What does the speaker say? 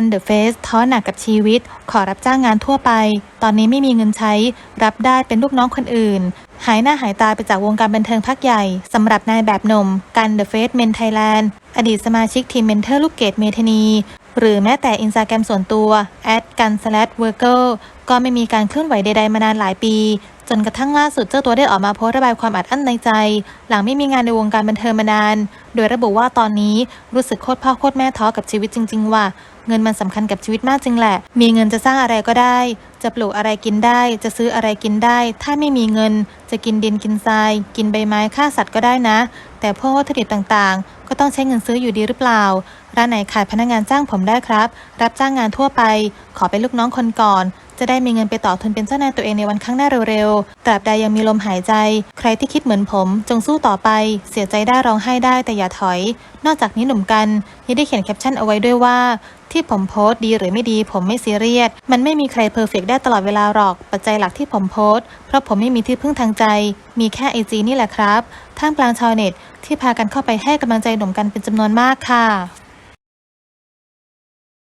ันเดอะเฟสท้อหนักกับชีวิต ขอรับจ้างงานทั่วไป ตอนนี้ไม่มีเงินใช้ รับได้เป็นลูกน้องคนอื่น หายหน้าหายตาไปจากวงการบันเทิงพักใหญ่สำหรับนายแบบหนุ่มกันเดอะเฟสเมนไทยแลนด์อดีตสมาชิกทีมเมนเทอร์ลูกเกดเมธานี หรือแม้แต่อินสตาแกรมส่วนตัวแอดกันสแลดเวอร์เกก็ไม่มีการเคลื่อนไหวใดๆมานานหลายปี จนกระทั่งล่าสุดเจ้าตัวได้ออกมาโพสต์ระบายความอัดอั้นในใจ หลังไม่มีงานในวงการบันเทิงมานาน โดยระบุว่าตอนนี้รู้สึกโคตรพ่อโคตรแม่ท้อกับชีวิตจริง ๆ ว่า เงินมันสำคัญกับชีวิตมากจริงแหละ มีเงินจะสร้างอะไรก็ได้ จะปลูกอะไรกินได้ จะซื้ออะไรกินได้ ถ้าไม่มีเงิน จะกินดินกินทราย กินใบไม้ฆ่าสัตว์ก็ได้นะ แต่พวกวัตถุดิบต่างๆ ก็ต้องใช้เงินซื้ออยู่ดีหรือเปล่า ร้านไหนขายพนักงานจ้างผมได้ครับ รับจ้างงานทั่วไป ขอเป็นลูกน้องคนก่อน จะได้มีเงินไปต่อทุนเป็นเจ้านายตัวเองในวันข้างหน้าเร็วๆ ตราบใดยังมีลมหายใจ ใครที่คิดเหมือนผม จงสู้ต่อไป เสียใจได้ร้องไห้ได้แต่อย่าถอย นอกจากนี้หนุ่มกันยังได้เขียนแคปชั่นเอาไว้ด้วยว่า ที่ผมโพสต์ดีหรือไม่ดี ผมไม่ซีเรียส มันไม่มีใครเพอร์เฟกได้ตลอดเวลาหรอก ปัจจัยหลักที่ผมโพสต์ เพราะผมไม่มีที่พึ่งทางใจ มีแค่ไอจีนี่แหละครับ ท่ามกลางชาวเน็ตที่พากันเข้าไปให้กำลังใจหนุ่มกันเป็นจำนวนมากค่ะ